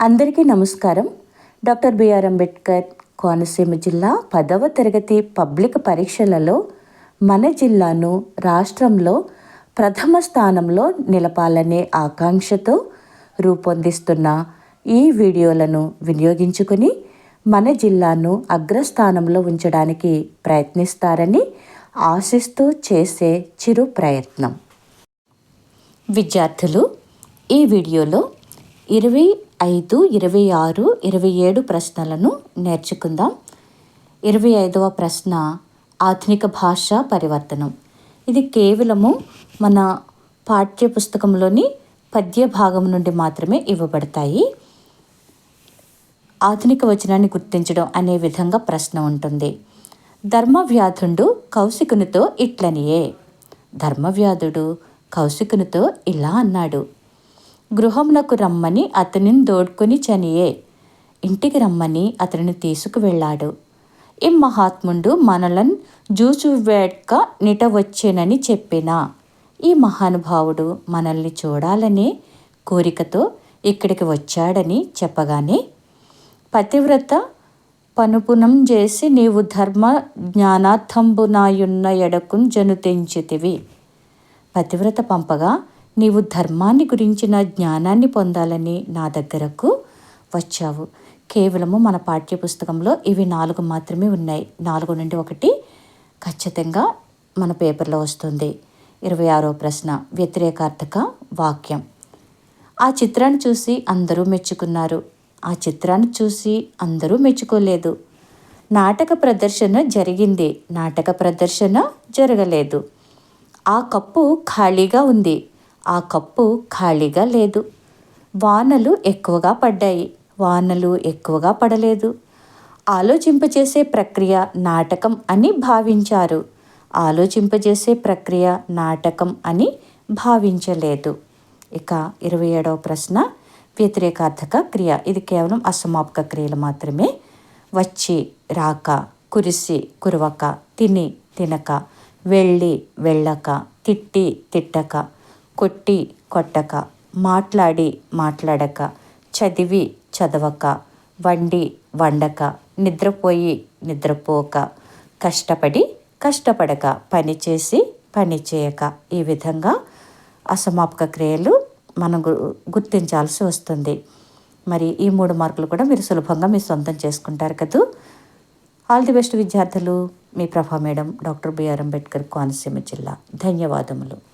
అందరికీ నమస్కారం. Doctor BR Ambedkar Konaseema జిల్లా పదవ తరగతి పబ్లిక్ పరీక్షలలో మన జిల్లాను రాష్ట్రంలో ప్రథమ స్థానంలో నిలపాలనే ఆకాంక్షతో రూపొందిస్తున్న ఈ వీడియోలను వినియోగించుకొని మన జిల్లాను అగ్రస్థానంలో ఉంచడానికి ప్రయత్నిస్తారని ఆశిస్తూ చేసే చిరు ప్రయత్నం. విద్యార్థులు ఈ వీడియోలో ఇరవై ఐదు ఇరవై ఆరు ఇరవై ఏడు ప్రశ్నలను నేర్చుకుందాం. ఇరవై ఐదవ ప్రశ్న ఆధునిక భాష పరివర్తనం. ఇది కేవలము మన పాఠ్య పుస్తకంలోని పద్య భాగం నుండి మాత్రమే ఇవ్వబడతాయి. ఆధునిక వచనాన్ని గుర్తించడం అనే విధంగా ప్రశ్న ఉంటుంది. ధర్మవ్యాధుండు కౌశికునితో ఇట్లనియే. ధర్మవ్యాధుడు కౌశికునితో ఇలా అన్నాడు. గృహమునకు రమ్మని అతనిని దోడ్కొని చనియే. ఇంటికి రమ్మని అతనిని తీసుకువెళ్ళాడు. ఈ మహాత్ముడు మనలన్ జూచువేట్క నిట వచ్చేనని చెప్పిన. ఈ మహానుభావుడు మనల్ని చూడాలనే కోరికతో ఇక్కడికి వచ్చాడని చెప్పగానే పతివ్రత పనుపునం చేసి నీవు ధర్మ జ్ఞానార్థంబునాయున్న ఎడకున్ జనుతెంచితివి. పతివ్రత పంపగా నీవు ధర్మాన్ని గురించిన జ్ఞానాన్ని పొందాలని నా దగ్గరకు వచ్చావు. కేవలము మన పాఠ్యపుస్తకంలో ఇవి నాలుగు మాత్రమే ఉన్నాయి. నాలుగు నుండి ఒకటి ఖచ్చితంగా మన పేపర్లో వస్తుంది. ఇరవై ఆరో ప్రశ్న వ్యతిరేకార్థక వాక్యం. ఆ చిత్రాన్ని చూసి అందరూ మెచ్చుకున్నారు. ఆ చిత్రాన్ని చూసి అందరూ మెచ్చుకోలేదు. నాటక ప్రదర్శన జరిగింది. నాటక ప్రదర్శన జరగలేదు. ఆ కప్పు ఖాళీగా ఉంది. ఆ కప్పు ఖాళీగా లేదు. వానలు ఎక్కువగా పడ్డాయి. వానలు ఎక్కువగా పడలేదు. ఆలోచింపజేసే ప్రక్రియ నాటకం అని భావించారు. ఆలోచింపజేసే ప్రక్రియ నాటకం అని భావించలేదు. ఇక ఇరవై ఏడవ ప్రశ్న. వ్యతిరేకార్థక క్రియ. ఇది కేవలం అసమాపక క్రియలు మాత్రమే. వచ్చి రాక కురిసి కురవక తిని తినక వెళ్ళి వెళ్ళక తిట్టి తిట్టక కొట్టి కొట్టక మాట్లాడి మాట్లాడక చదివి చదవక వండి వండక నిద్రపోయి నిద్రపోక కష్టపడి కష్టపడక పని చేసి పని చేయక. ఈ విధంగా అసమాపక క్రియలు మనం గుర్తించాల్సి వస్తుంది. మరి ఈ మూడు మార్కులు కూడా మీరు సులభంగా మీ సొంతం చేసుకుంటారు కదూ? ఆల్ ది బెస్ట్ విద్యార్థులు. మీ Prabha madam doctor B R Ambedkar Konaseema జిల్లా. ధన్యవాదములు.